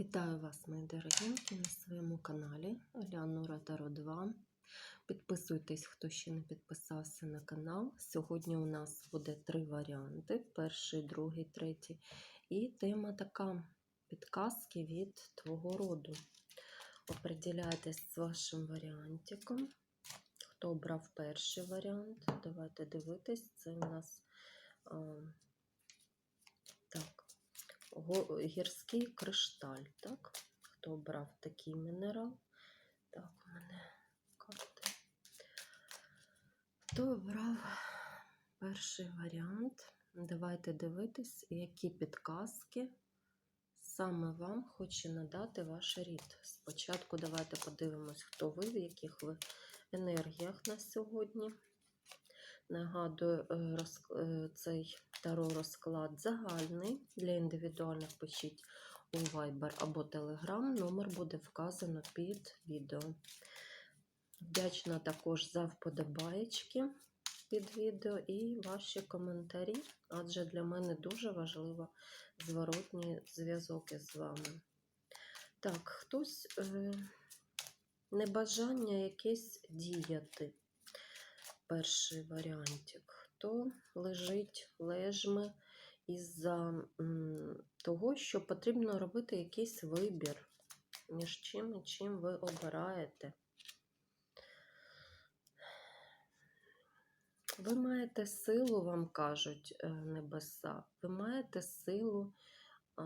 Вітаю вас, мої дорогенькі, на своєму каналі Елеонора Таро 2. Підписуйтесь, хто ще не підписався на канал. Сьогодні у нас буде три варіанти: перший, другий, третій. І тема така: підказки від твого роду. Оприділяйтесь з вашим варіантиком. Хто обрав перший варіант, давайте дивитись. Це у нас. Го- Гірський кришталь, так? Хто обрав такий мінерал? Так, у мене карти. Хто обрав перший варіант? Давайте дивитись, які підказки саме вам хоче надати ваш рід. Спочатку давайте подивимось, хто ви, в яких ви енергіях на сьогодні. Нагадую, е, е, цей таро розклад загальний. Для індивідуальних пишіть у Viber або Telegram. Номер буде вказано під відео. Вдячна також за вподобаєчки під відео і ваші коментарі, адже для мене дуже важливо зворотній зв'язок із вами. Так, хтось е, небажання якесь діяти перший варіантик. Хто лежить лежми із-за того, що потрібно робити якийсь вибір, між чим і чим ви обираєте. Ви маєте силу, вам кажуть е, небеса. Ви маєте силу а,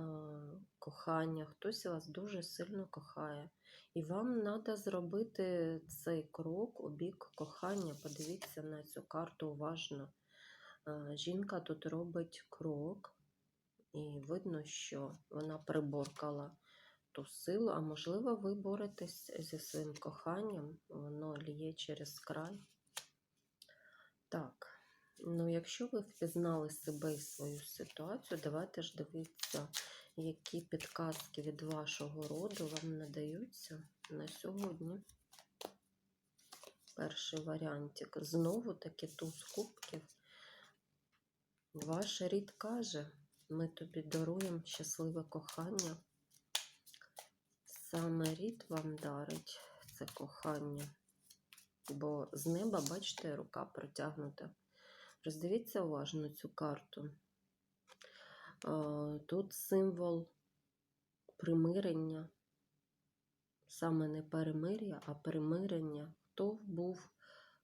кохання, хтось вас дуже сильно кохає. І вам треба зробити цей крок у бік кохання. Подивіться на цю карту уважно. Жінка тут робить крок, і видно, що вона приборкала ту силу, а можливо, ви боретесь зі своїм коханням, воно ліє через край. Так, ну якщо ви впізнали себе і свою ситуацію, давайте ж дивитися, які підказки від вашого роду вам надаються на сьогодні. Перший варіантик. Знову таки туз кубків. Ваш рід каже, ми тобі даруємо щасливе кохання. Саме рід вам дарить це кохання. Бо з неба, бачите, рука протягнута. Роздивіться уважно цю карту. Тут символ примирення, саме не перемир'я, а примирення. Хто був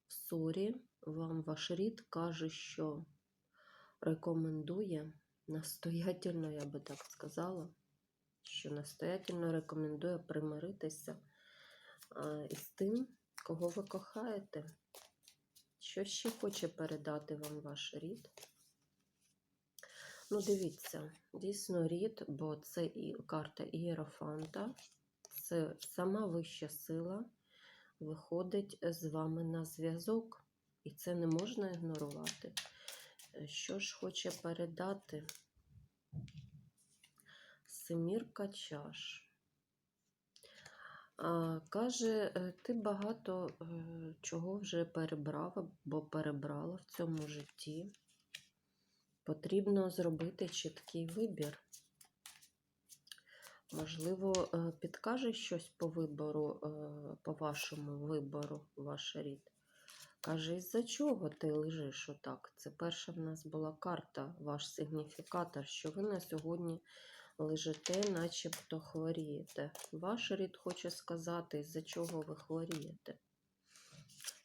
в ссорі, вам ваш рід каже, що рекомендує настоятельно, я би так сказала, що настоятельно рекомендує примиритися із тим, кого ви кохаєте. Що ще хоче передати вам ваш рід? Ну, дивіться, дійсно рід, бо це і карта Ієрофанта, це сама вища сила виходить з вами на зв'язок, і це не можна ігнорувати. Що ж хоче передати? Семірка чаш. Каже, е, ти багато е, чого вже перебрав або перебрала в цьому житті. Потрібно зробити чіткий вибір. Можливо, е, підкаже щось по вибору, по вашому вибору, ваш рід. Каже, із-за чого ти лежиш отак? Це перша в нас була карта, ваш сигніфікатор, що ви на сьогодні лежите, начебто хворієте. Ваш рід хоче сказати, із-за чого ви хворієте.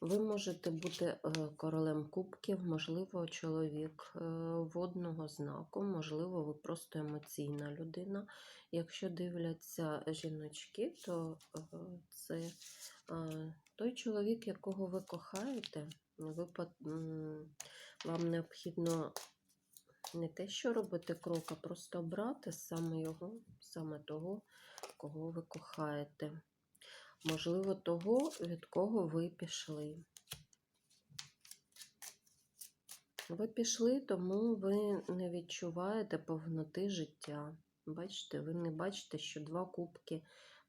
Ви можете бути е, королем кубків, можливо, чоловік е, водного знаку, можливо, ви просто емоційна людина. Якщо дивляться жіночки, то е, це той чоловік, якого ви кохаєте, ви, вам необхідно не те, що робити крок, а просто брати саме його, саме того, кого ви кохаєте. Можливо, того, від кого ви пішли. Ви пішли, тому ви не відчуваєте повноти життя. Бачите, ви не бачите, що два кубки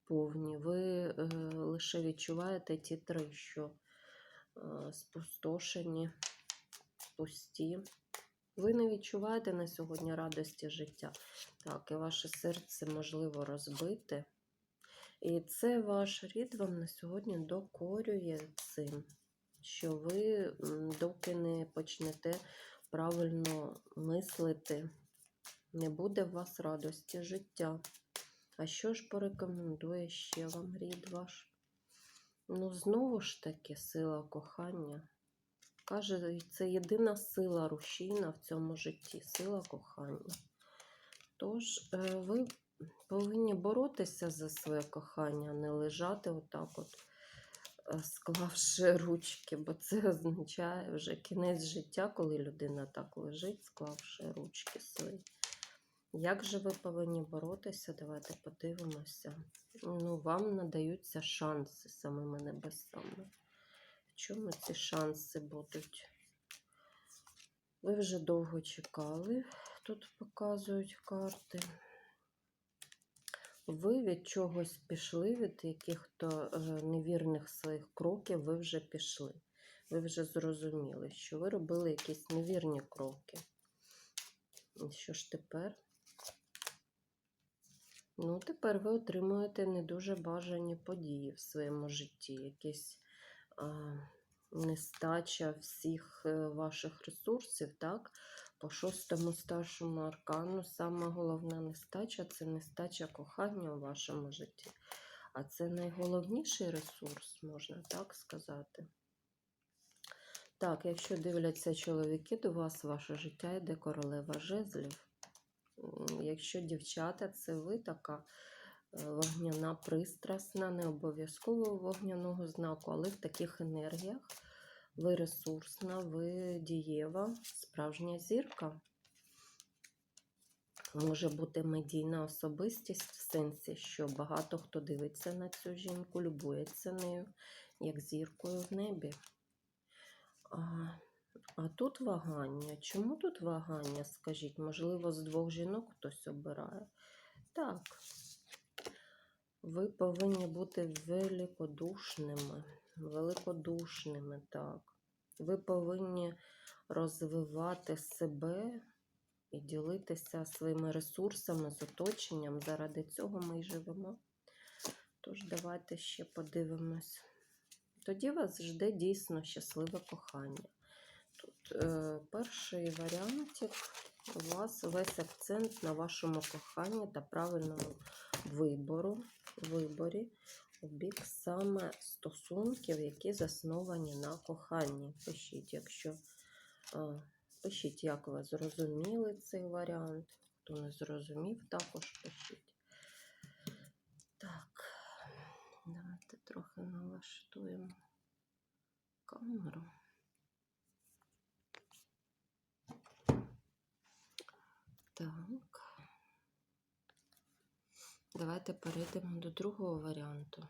повні. Ви е, лише відчуваєте ті три, що е, спустошені, пусті. Ви не відчуваєте на сьогодні радості життя. Так, і ваше серце можливо розбите. І це ваш рід вам на сьогодні докорює цим, що ви доки не почнете правильно мислити, не буде в вас радості життя. А що ж порекомендує ще вам рід ваш? Ну, знову ж таки, сила кохання. Каже, це єдина сила рушійна в цьому житті сила кохання. Тож е, ви повинні боротися за своє кохання, не лежати отак, от, е, склавши ручки, бо це означає вже кінець життя, коли людина так лежить, склавши ручки свої. Як же ви повинні боротися? Давайте подивимося. Ну, вам надаються шанси самими небесами. Чому ці шанси будуть? Ви вже довго чекали, тут показують карти. Ви від чогось пішли, від яких-то е, невірних своїх кроків ви вже пішли. Ви вже зрозуміли, що ви робили якісь невірні кроки. Що ж тепер? Ну, тепер ви отримуєте не дуже бажані події в своєму житті, якісь нестача всіх е, ваших ресурсів, так? По шостому старшому аркану саме головна нестача це нестача кохання у вашому житті. А це найголовніший ресурс, можна так сказати. Так, якщо дивляться чоловіки до вас, ваше життя йде королева жезлів. Якщо дівчата, це ви така вогняна, пристрасна, не обов'язково вогняного знаку, але в таких енергіях ви ресурсна, ви дієва, справжня зірка. Може бути медійна особистість в сенсі, що багато хто дивиться на цю жінку, любується нею, як зіркою в небі. А, а тут вагання. Чому тут вагання? Скажіть, можливо, з двох жінок хтось обирає? Так. Ви повинні бути великодушними. Великодушними, так. Ви повинні розвивати себе і ділитися своїми ресурсами з оточенням. Заради цього ми й живемо. Тож, давайте ще подивимось. Тоді вас жде дійсно щасливе кохання. Тут е, перший варіантик у вас весь акцент на вашому коханні та правильному вибору, виборі у бік саме стосунків, які засновані на коханні. Пишіть, якщо е, пишіть, як ви зрозуміли цей варіант. Хто не зрозумів, також пишіть. Так, давайте трохи налаштуємо камеру. Так. Давайте перейдемо до другого варіанту.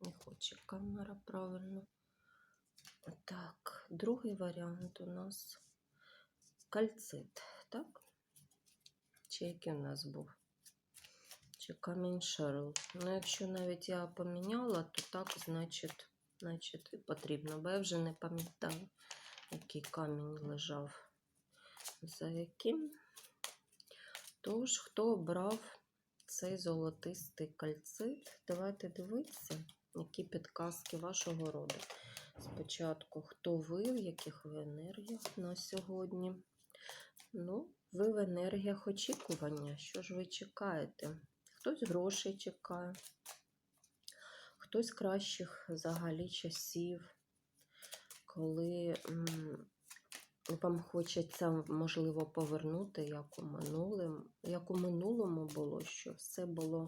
Не хоче камера правильно. Так, другий варіант у нас кальцит, так? Чи який у нас був? Чи камінь Шерл. Ну, якщо навіть я поміняла, то так, значить, значить і потрібно. Бо я вже не пам'ятаю, який камінь лежав. За яким? Тож, хто обрав цей золотистий кальцит, давайте дивитися, які підказки вашого роду. Спочатку, хто ви, в яких ви енергіях на сьогодні. Ну, ви в енергіях очікування. Що ж ви чекаєте? Хтось грошей чекає, хтось кращих взагалі часів, коли вам хочеться, можливо, повернути, як у минулому, як у минулому було, що все було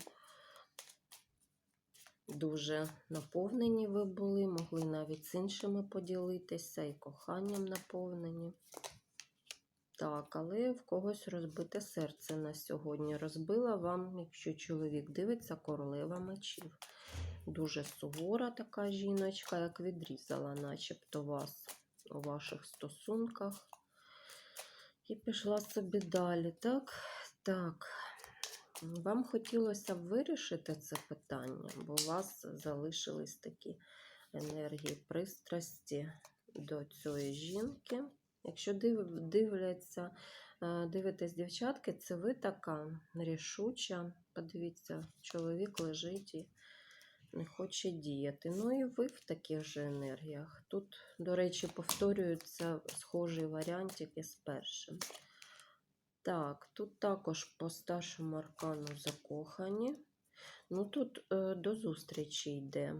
дуже наповнені ви були, могли навіть з іншими поділитися, і коханням наповнені. Так, але в когось розбите серце на сьогодні. Розбила вам, якщо чоловік дивиться, королева мечів. Дуже сувора така жіночка, як відрізала, начебто вас у ваших стосунках. І пішла собі далі. Так, так. Вам хотілося б вирішити це питання, бо у вас залишились такі енергії пристрасті до цієї жінки. Якщо дивляться, е, дивитесь дівчатки, це ви така рішуча. Подивіться, чоловік лежить і не хоче діяти. Ну і ви в таких же енергіях. Тут, до речі, повторюється схожий варіантик із першим. Так, тут також по старшому аркану закохані. Ну тут е, до зустрічі йде.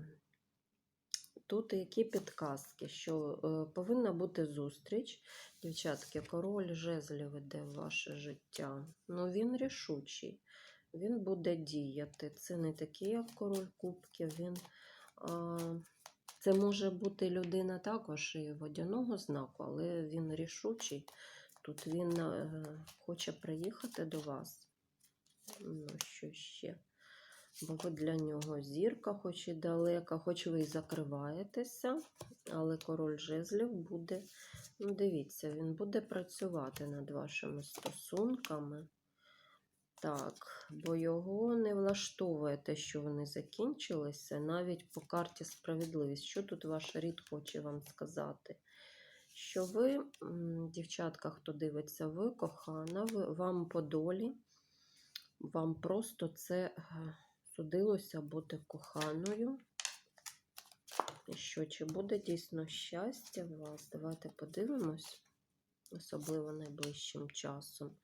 Тут які підказки, що е, повинна бути зустріч. Дівчатки, король жезлів іде в ваше життя. Ну він рішучий, він буде діяти. Це не такий, як король кубків. Він, а, це може бути людина також і водяного знаку, але він рішучий. Тут він е, хоче приїхати до вас. Ну, що ще? Бо ви для нього зірка, хоч і далека, хоч ви і закриваєтеся, але король жезлів буде, ну дивіться, він буде працювати над вашими стосунками. Так, бо його не влаштовує те, що вони закінчилися, навіть по карті справедливість. Що тут ваш рід хоче вам сказати? Що ви, дівчатка, хто дивиться, ви кохана, ви, вам по долі, вам просто це е, судилося бути коханою. І що, чи буде дійсно щастя у вас? Давайте подивимось, особливо найближчим часом.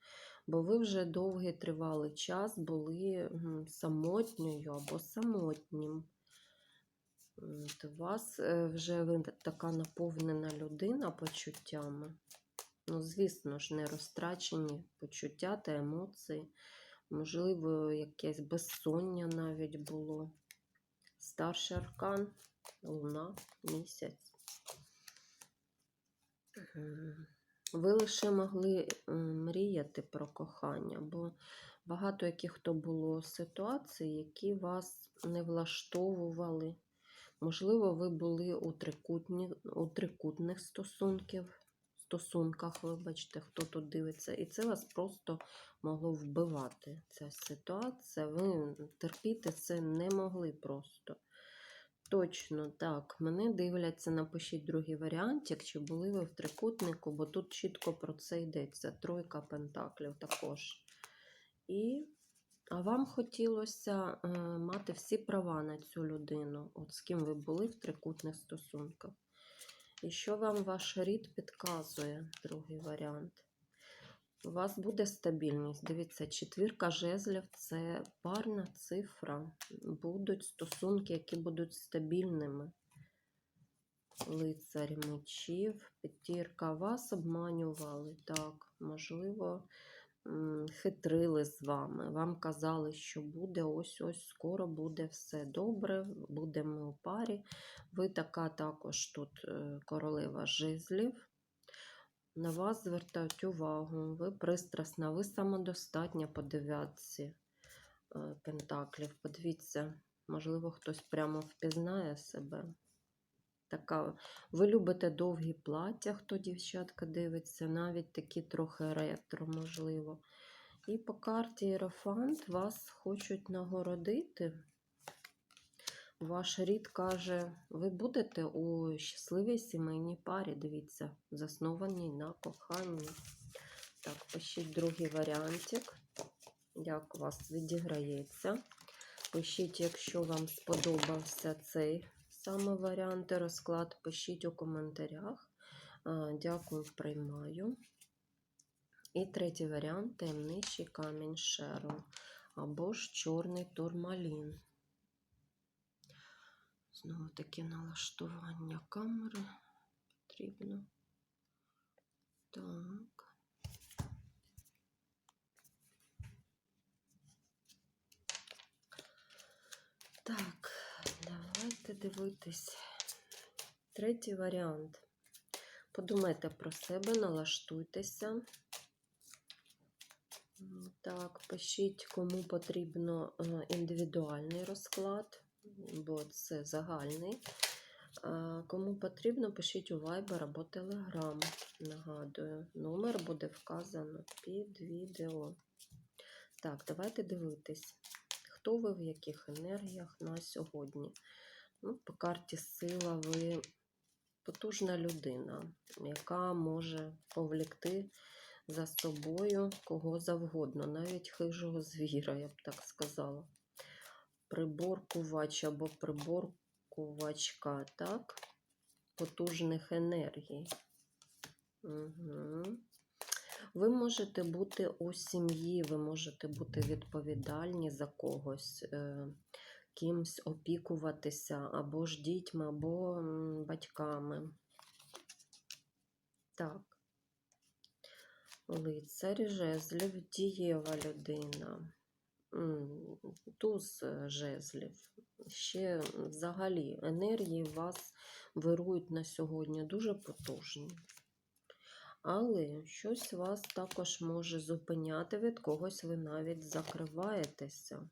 Бо ви вже довгий тривалий час були самотньою або самотнім. От У вас е, вже ви така наповнена людина почуттями. Ну, звісно ж, не розтрачені почуття та емоції. Можливо, якесь безсоння навіть було. Старший аркан, луна, місяць. Ви лише могли мріяти про кохання, бо багато яких то було ситуацій, які вас не влаштовували. Можливо, ви були у, трикутні, у трикутних стосунків, стосунках, вибачте, хто тут дивиться, і це вас просто могло вбивати. Ця ситуація. Ви терпіти це не могли просто. Точно, так. Мене дивляться, напишіть другий варіантик, чи були ви в трикутнику, бо тут чітко про це йдеться. Тройка пентаклів також. І а вам хотілося е, мати всі права на цю людину, от з ким ви були в трикутних стосунках. І що вам ваш рід підказує, другий варіант? У вас буде стабільність. Дивіться, четвірка жезлів це парна цифра. Будуть стосунки, які будуть стабільними. Лицарь мечів, п'ятірка. Вас обманювали. Так, можливо, хитрили з вами. Вам казали, що буде ось-ось, скоро буде все добре, будемо у парі. Ви така також тут е, королева жезлів. На вас звертають увагу, ви пристрасна, ви самодостатня по дев'ятці е, пентаклів. Подивіться, можливо, хтось прямо впізнає себе. Така, ви любите довгі плаття, хто дівчатка дивиться, навіть такі трохи ретро, можливо. І по карті Єрофант вас хочуть нагородити. Ваш рід каже, ви будете у щасливій сімейній парі, дивіться, заснованій на коханні. Так, пишіть другий варіантик, як у вас відіграється. Пишіть, якщо вам сподобався цей саме варіант і розклад, пишіть у коментарях. Дякую, приймаю. І третій варіант таємничий камінь Шерон або ж чорний турмалін. Знову таке налаштування камери потрібно. Так. Так, давайте дивитись. Третій варіант. Подумайте про себе, налаштуйтеся. Так, пишіть, кому потрібно е, індивідуальний розклад, бо це загальний. Кому потрібно, пишіть у Viber або Telegram. Нагадую, номер буде вказано під відео. Так, давайте дивитись, хто ви в яких енергіях на сьогодні. Ну, по карті сила ви потужна людина, яка може повлекти за собою кого завгодно, навіть хижого звіра, я б так сказала. Приборкувач або приборкувачка, так? Потужних енергій. Угу. Ви можете бути у сім'ї, ви можете бути відповідальні за когось, е, кимсь опікуватися, або ж дітьми, або батьками. Так. Лицарь жезлів, дієва людина. Туз жезлів. Ще взагалі енергії вас вирують на сьогодні дуже потужні. Але щось вас також може зупиняти, від когось ви навіть закриваєтеся.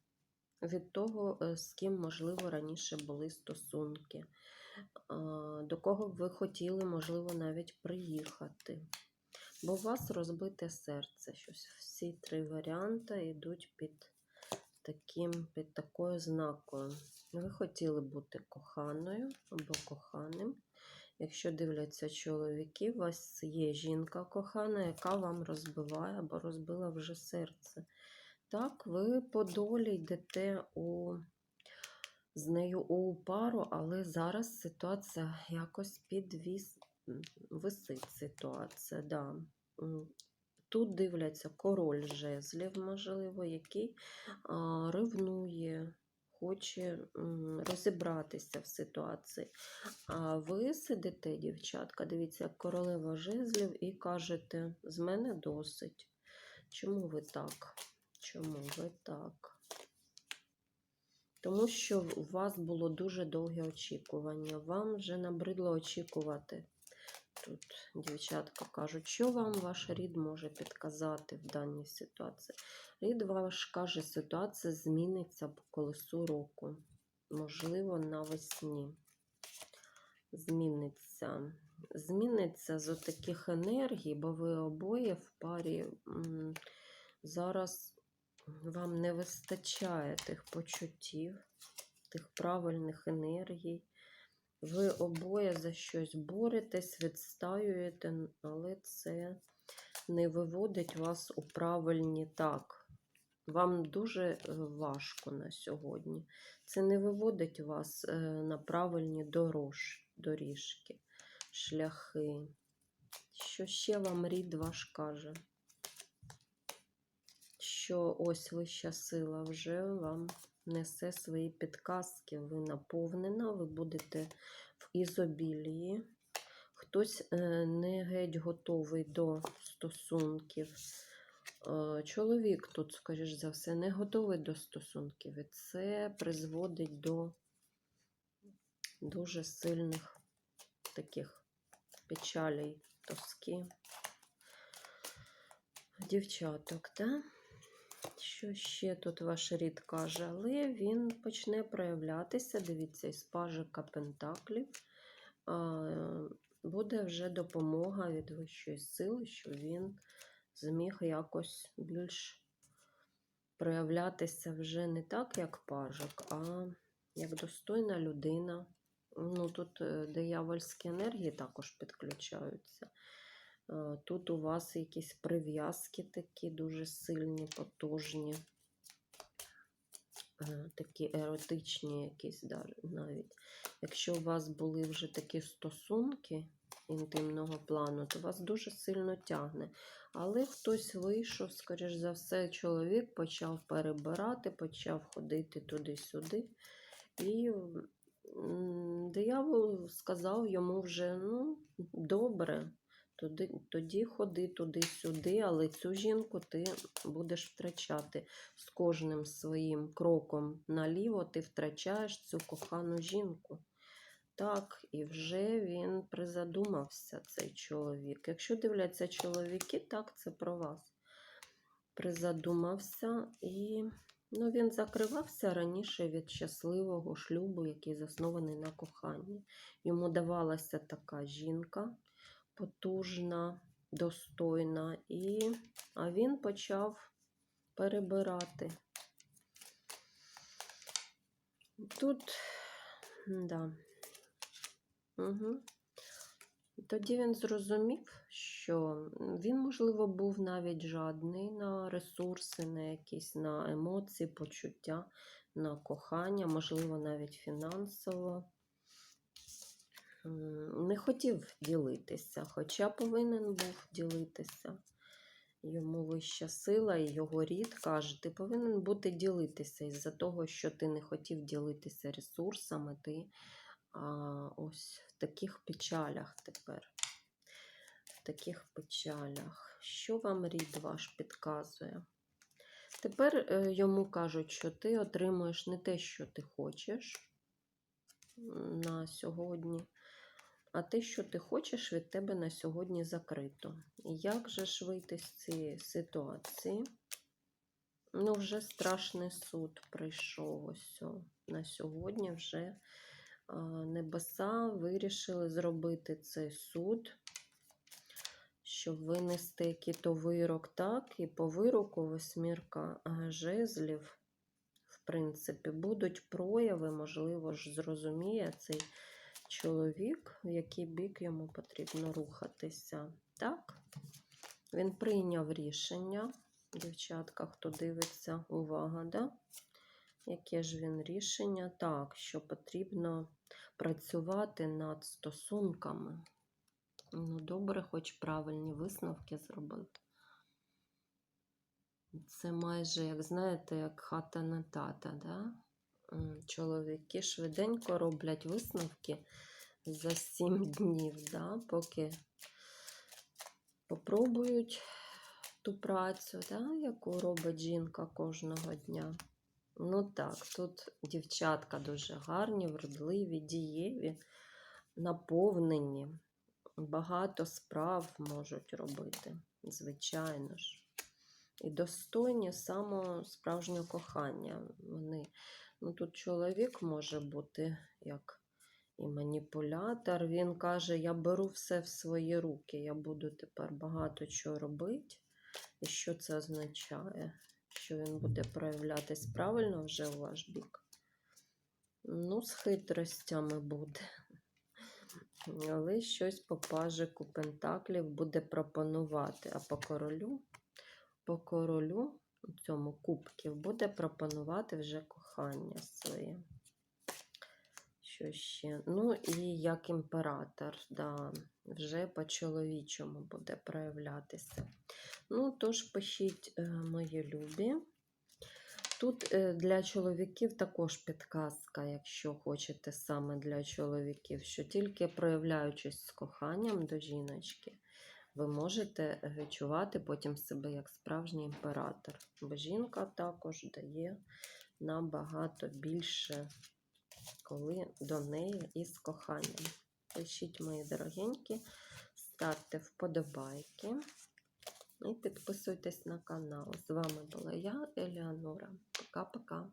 Від того, е, з ким, можливо, раніше були стосунки, до кого б ви хотіли, можливо, навіть приїхати. Бо у вас розбите серце. Щось всі три варіанти йдуть під таким, під такою знакою. Ви хотіли бути коханою або коханим. Якщо дивляться чоловіки, у вас є жінка кохана, яка вам розбиває або розбила вже серце. Так, ви по долі йдете у, з нею у пару, але зараз ситуація якось підвіс, висить ситуація. Да. Тут дивляться король жезлів, можливо, який ревнує, хоче розібратися в ситуації. А ви сидите, дівчатка, дивіться, королева жезлів, і кажете, з мене досить. Чому ви так? Чому ви так? Тому що у вас було дуже довге очікування. Вам вже набридло очікувати. Тут дівчатка кажуть, що вам ваш рід може підказати в даній ситуації. Рід ваш каже, ситуація зміниться по колесу року. Можливо, навесні. Зміниться. Зміниться з таких енергій, бо ви обоє в парі зараз вам не вистачає тих почуттів, тих правильних енергій. Ви обоє за щось боретесь, відстаюєте, але це не виводить вас у правильні так. Вам дуже е, важко на сьогодні. Це не виводить вас е, на правильні дорож, доріжки, шляхи. Що ще вам рід ваш каже? Що ось вища сила вже вам несе свої підказки, ви наповнена, ви будете в ізобілії. Хтось е, не геть готовий до стосунків. Е, Чоловік тут, скоріш за все, не готовий до стосунків. І це призводить до дуже сильних таких печалей, тоски. Дівчаток, так? Що ще тут ваш рід каже? Але він почне проявлятися, дивіться, із пажика Пентаклів. Буде вже допомога від вищої сили, щоб він зміг якось більш проявлятися вже не так, як пажик, а як достойна людина. Ну, Тут е, диявольські енергії також підключаються. Е, Тут у вас якісь прив'язки такі дуже сильні, потужні, Е, такі еротичні якісь навіть. Якщо у вас були вже такі стосунки інтимного плану, то вас дуже сильно тягне. Але хтось вийшов, скоріш за все, чоловік почав перебирати, почав ходити туди-сюди. І диявол сказав йому вже, ну, добре, тоді, тоді ходи туди-сюди, але цю жінку ти будеш втрачати. З кожним своїм кроком наліво ти втрачаєш цю кохану жінку. Так, і вже він призадумався, цей чоловік. Якщо дивляться чоловіки, так, це про вас. Призадумався і ну, він закривався раніше від щасливого шлюбу, який заснований на коханні. Йому давалася така жінка потужна, достойна, і... а він почав перебирати. Тут, да. Угу. Тоді він зрозумів, що він, можливо, був навіть жадний на ресурси, на якісь на емоції, почуття, на кохання, можливо, навіть фінансово. Не хотів ділитися, хоча повинен був ділитися. Йому вища сила і його рід каже, ти повинен бути ділитися із-за того, що ти не хотів ділитися ресурсами, ти а, ось в таких печалях тепер. В таких печалях. Що вам рід ваш підказує? Тепер е, йому кажуть, що ти отримуєш не те, що ти хочеш на сьогодні, а те, що ти хочеш, від тебе на сьогодні закрито. Як же ж вийти з цієї ситуації? Ну, вже страшний суд прийшов ось на сьогодні вже небеса вирішили зробити цей суд, щоб винести який-то вирок, так, і по вироку восьмірка жезлів, в принципі, будуть прояви, можливо ж, зрозуміє цей чоловік, в який бік йому потрібно рухатися. Так, він прийняв рішення. Дівчатка, хто дивиться, увага, да? Яке ж він рішення? Так, що потрібно працювати над стосунками. Ну, добре, хоч правильні висновки зробив. Це майже, як знаєте, як хата на тата, да? М, Чоловіки швиденько роблять висновки за 7 днів, да? поки попробують ту працю, да? яку робить жінка кожного дня. Ну так, тут дівчатка дуже гарні, вродливі, дієві, наповнені, багато справ можуть робити, звичайно ж. І достойні самого справжнього кохання. Вони, ну тут чоловік може бути як і маніпулятор. Він каже: Я беру все в свої руки, я буду тепер багато чого робити. І що це означає? Що він буде проявлятись правильно вже у ваш бік? Ну, з хитростями буде. Але щось по пажику Пентаклів буде пропонувати. А по королю, по королю у цьому кубків буде пропонувати вже кохання своє. Що ще? Ну, і як імператор, да, вже по-чоловічому буде проявлятися. Ну, тож пишіть, е, мої любі. Тут е, для чоловіків також підказка, якщо хочете саме для чоловіків, що тільки проявляючись з коханням до жіночки, ви можете відчувати потім себе як справжній імператор. Бо жінка також дає набагато більше, коли до неї із коханням. Пишіть, мої дорогенькі, ставте вподобайки. І підписуйтесь на канал. З вами була я, Еліанора. Пока-пока.